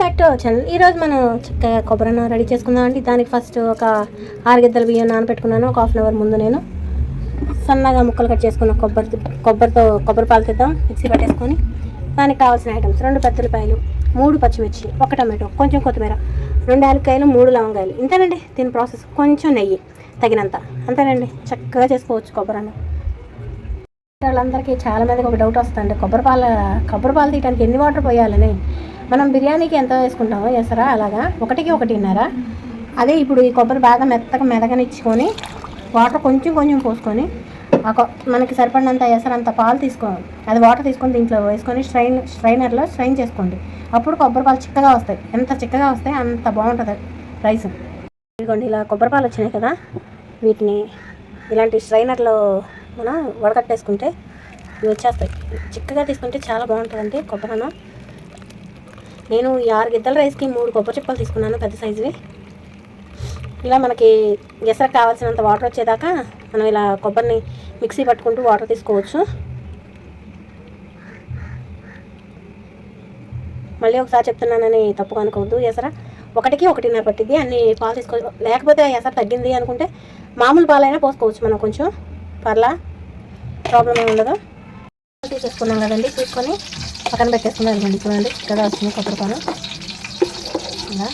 Back to our channel ఈరోజు మనం చక్కగా కొబ్బరిన రెడీ చేసుకుందాం అండి. దానికి ఫస్ట్ ఒక ఆరు గిద్దల బియ్యం నానబెట్టుకున్నాను. ఒక హాఫ్ అన్ అవర్ ముందు నేను సన్నగా ముక్కలు కట్ చేసుకున్న కొబ్బరి కొబ్బరితో కొబ్బరి పాలు తీద్దాం. మిక్సీ పట్టేసుకొని దానికి కావాల్సిన ఐటమ్స్ రెండు పెద్దలపాయలు మూడు పచ్చిమిర్చి ఒక టమాటో కొంచెం కొత్తిమీర రెండు యాలక్కాయలు మూడు లవంగాయలు. ఇంతేనండి దీని ప్రాసెస్ కొంచెం నెయ్యి తగినంత. అంతేనండి. చక్కగా చేసుకోవచ్చు కొబ్బరి వాళ్ళందరికీ చాలామందికి ఒక డౌట్ వస్తుంది కొబ్బరి పాల కొబ్బరి పాలు తీయడానికి ఎన్ని వాటర్ పోయాలని. మనం బిర్యానీకి ఎంత వేసుకుంటామో వేస్తారా అలాగా? ఒకటికి ఒకటిన్నర. అదే ఇప్పుడు ఈ కొబ్బరి బాగా మెత్తగా మెదగనిచ్చుకొని వాటర్ కొంచెం కొంచెం పోసుకొని మనకి సరిపడినంత ఎసరంత పాలు తీసుకోవాలి. అది వాటర్ తీసుకొని దీంట్లో వేసుకొని స్ట్రైన్ స్ట్రైనర్లో స్ట్రైన్ చేసుకోండి. అప్పుడు కొబ్బరి పాలు చిక్కగా వస్తాయి. ఎంత చిక్కగా వస్తాయి అంత బాగుంటుంది రైస్. ఇదిగోండి ఇలా కొబ్బరి పాలు వచ్చినాయి కదా. వీటిని ఇలాంటి స్ట్రైనర్లో మనం వడకట్టేసుకుంటే ఇవి వచ్చేస్తాయి. చిక్కగా తీసుకుంటే చాలా బాగుంటుందండి కొబ్బరి అన్నం. నేను ఈ ఆరు గిద్దల రైస్కి మూడు కొబ్బరి చిప్పలు తీసుకున్నాను పెద్ద సైజువి. ఇలా మనకి ఎసరకు కావాల్సినంత వాటర్ వచ్చేదాకా మనం ఇలా కొబ్బరిని మిక్సీ పట్టుకుంటూ వాటర్ తీసుకోవచ్చు. మళ్ళీ ఒకసారి చెప్తున్నానని తప్పుగా అనుకోవద్దు ఎసర ఒకటికి ఒకటిన్నర పట్టింది అన్ని పాలు తీసుకో లేకపోతే ఆ ఎసర తగ్గింది అనుకుంటే మామూలు పాలైనా పోసుకోవచ్చు మనం కొంచెం. పర్లా? ప్రాబ్లం ఏమి ఉండదు. తీసుకున్నాం కదండి తీసుకొని పక్కన పెట్టేసుకున్నాం అనుకోండి చూడండి ఇక్కడ వస్తుంది కొబ్బరి ఇలా.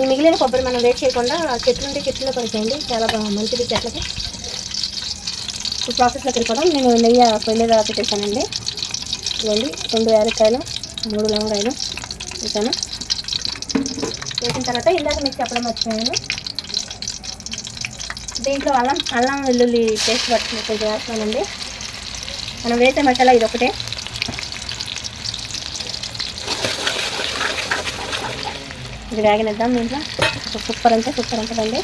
ఈ మిగిలిన కొబ్బరి మనం వేట్ చేయకుండా చెట్లు ఉంటే చెట్లలో పడిచేయండి చాలా బాగా మంచిది చెట్లకి. ఈ ప్రాసెస్లోకి వెళ్ళిపోవడం నేను నెయ్యి పొయ్యి మీద పెట్టేసానండి ఇవ్వండి రెండు యాలక్కాయలు మూడు లవంగాయలు వేసాను వేసిన తర్వాత ఇందాక మీకు చెప్పడం మర్చిపోయాను. దీంట్లో అల్లం అల్లం వెల్లుల్లి పేస్ట్ పట్టుకుని కొంచెం వేస్తానండి మనం వేసే మసాలా ఇది ఒకటే ఇది వేగనిద్దాం దీంట్లో. సూపర్ అంటే సూపర్ ఉంటుందండి.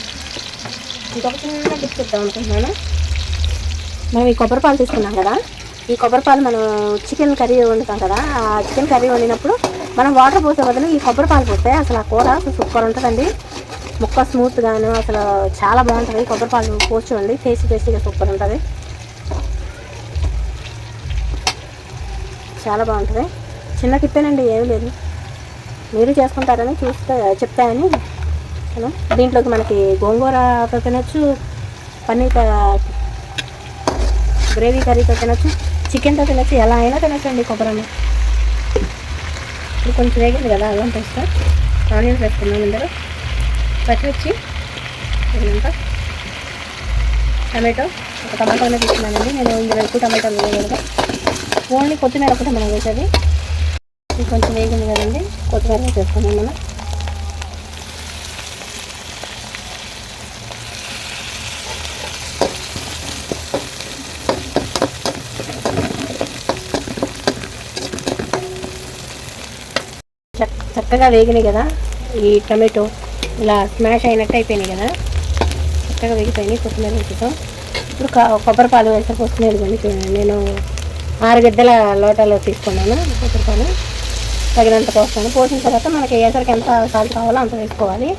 ఇంకొక చిన్న టిప్ చెప్తాం అనుకుంటున్నాను. మనం ఈ కొబ్బరి పాలు తీసుకున్నాం కదా. ఈ కొబ్బరి పాలు మనం చికెన్ కర్రీ వండుతాం కదా. ఆ చికెన్ కర్రీ వండినప్పుడు మనం వాటర్ పోసే బదులు ఈ కొబ్బరి పాలు పోస్తే అసలు ఆ కూర అసలు సూపర్ ఉంటుందండి. ముక్క స్మూత్గాను అసలు చాలా బాగుంటుంది. కొబ్బరి పాలు పోసుకోండి టేస్ట్ టేస్టీ టేస్టీగా సూపర్ ఉంటుంది. చాలా బాగుంటుంది. చిన్న టిప్పేనండి ఏం లేదు. మీరు చేసుకుంటారని చూస్తే చెప్తాయని హలో? దీంట్లోకి మనకి గోంగూర తినచ్చు పన్నీర్ గ్రేవీ కర్రీతో తినచ్చు చికెన్తో తినచ్చు ఎలా అయినా తినచ్చండి కొబ్బరిని. ఇప్పుడు కొంచెం వేగింది కదా అల్లం పేస్ట్. ఆనియన్స్ వేసుకున్నాం ఇందులో. పచ్చిమిర్చి తగినంత టమాటో ఒక టమాటోనే తీసుకున్నానండి. నేను ఇందులో ఎక్కువ టమాటాలు వేయలేదు ఓన్లీ కొత్తిమీర ఒకటి మనం వేసేది. ఇది కొంచెం వేగింది కదండి. కొత్తిమీర వేసేసుకున్నాం మనం. చక్కగా వేగినాయి కదా. ఈ టమాటో ఇలా స్మాష్ అయినట్టు అయిపోయినాయి కదా. చక్కగా వేగిపోయినాయి కొత్తిమీర వేసుకుంటాం ఇప్పుడు కా- కొబ్బరి పాలు వేసా పోసుకునేది చూడండి. నేను ఆరు గడ్డల లోటాలో తీసుకున్నాను. కొబ్బరి పాలు. తగినంత పోస్తాను. పోసిన తర్వాత మనకి వేసరికి ఎంత సాల్ట్ కావాలో అంత వేసుకోవాలి.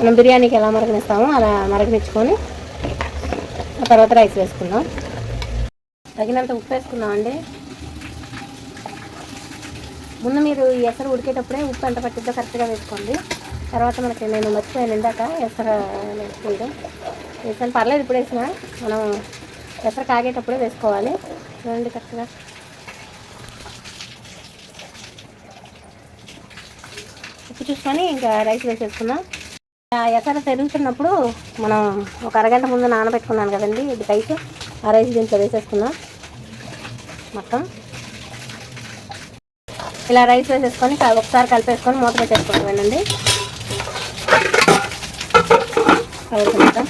మనం బిర్యానీకి ఎలా మరగనిస్తామో అలా మరగనిచ్చుకొని ఆ తర్వాత రైస్ వేసుకుందాం. తగినంత ఉప్పు వేసుకుందామండి ముందు మీరు ఈ ఎసరు ఉడికేటప్పుడే ఉప్పు ఎంత పట్టిద్దో కరెక్ట్గా వేసుకోండి. తర్వాత మనకి నేను మర్చిపోయాను ఇందాక ఎసరు వేసుకుంటాం వేసాను. పర్లేదు ఇప్పుడు వేసిన. మనం ఎసరు కాగేటప్పుడే వేసుకోవాలి. చూడండి కరెక్ట్గా ఉప్పు చూసుకొని ఇంకా రైస్ వేసేసుకున్నాం ఎక్కడ తెరుగుతున్నప్పుడు మనం ఒక అరగంట ముందు నానబెట్టుకున్నాను కదండి ఇది రైస్ ఆ రైస్ దీంట్లో వేసేసుకున్నాం మొత్తం. ఇలా రైస్ వేసేసుకొని ఒకసారి కలిపేసుకొని మూత పెట్టేసుకుంటామండి కలుపుకుంటాం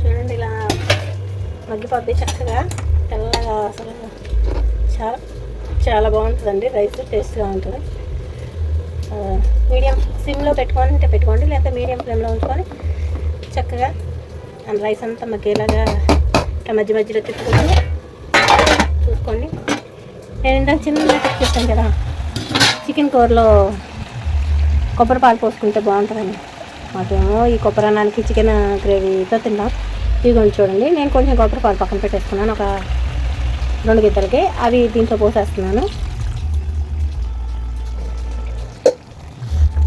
చూడండి ఇలా మగ్గిపోద్ది చక్కగా తెల్లగా అసలు చాలా చాలా బాగుంటుందండి రైస్ టేస్ట్గా ఉంటుంది. మీడియం సిమ్లో పెట్టుకొని ఉంటే పెట్టుకోండి లేకపోతే మీడియం ఫ్లేమ్లో ఉంచుకొని చక్కగా అండ్ రైస్ అంతా మగ్గేలాగా ఇట్లా మధ్య మధ్యలో తిప్పుకుంటూ చూసుకోండి. నేను ఇందాక చిన్న టిప్ కదా చికెన్ కూరలో కొబ్బరి పాలు పోసుకుంటే బాగుంటుందండి మాకేమో ఈ కొబ్బరి అన్నానికి చికెన్ గ్రేవీతో తిన్నాం. ఇదిగోండి చూడండి నేను కొంచెం కొబ్బరి పాలు పక్కన పెట్టేసుకున్నాను ఒక రెండు గీతలకి. అవి దీంట్లో పోసేస్తున్నాను.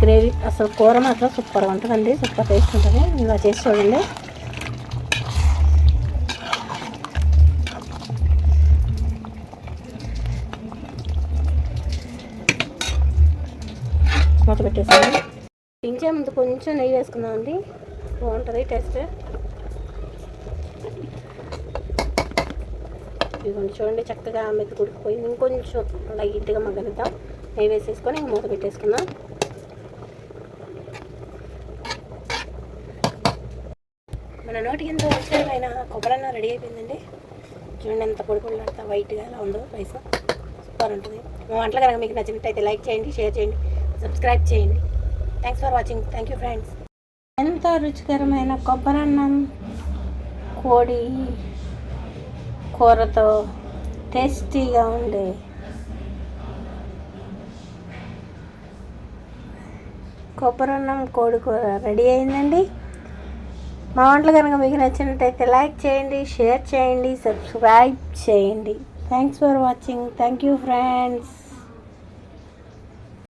గ్రేవీ అసలు కూర మాత్రం సూపర్గా ఉంటుందండి. సూపర్ టేస్ట్ ఉంటుంది. ఇలా చేసి చూడండి. మూత పెట్టేసాను ముందు కొంచెం నెయ్యి వేసుకుందామండి. అండి బాగుంటుంది టేస్ట్. ఇదిగోండి చూడండి చక్కగా మెత్తి కుడికిపోయింది ఇంకొంచెం లైట్గా మగ్గనిద్దాం. నెయ్యి వేసేసుకొని ఇంక మూత పెట్టేసుకుందాం. మన నోటికి ఎంతో రుచికరమైన కొబ్బరన్న రెడీ అయిపోయిందండి. చూడండి ఎంత పొడి వైట్గా ఎలా ఉందో రైస్. సూపర్ ఉంటుంది. మా వంటలు కనుక మీకు నచ్చినట్టయితే లైక్ చేయండి షేర్ చేయండి సబ్స్క్రైబ్ చేయండి. Thanks for watching thank you friends ఎంతో రుచికరమైన కొబ్బరన్నం కోడి. కూరతో టేస్టీగా ఉండే. కొబ్బరన్నం కోడి కూర రెడీ అయిందండి. మా వంటలు కనుక మీకు నచ్చినట్టయితే లైక్ చేయండి షేర్ చేయండి సబ్స్క్రైబ్ చేయండి. Thanks for watching thank you friends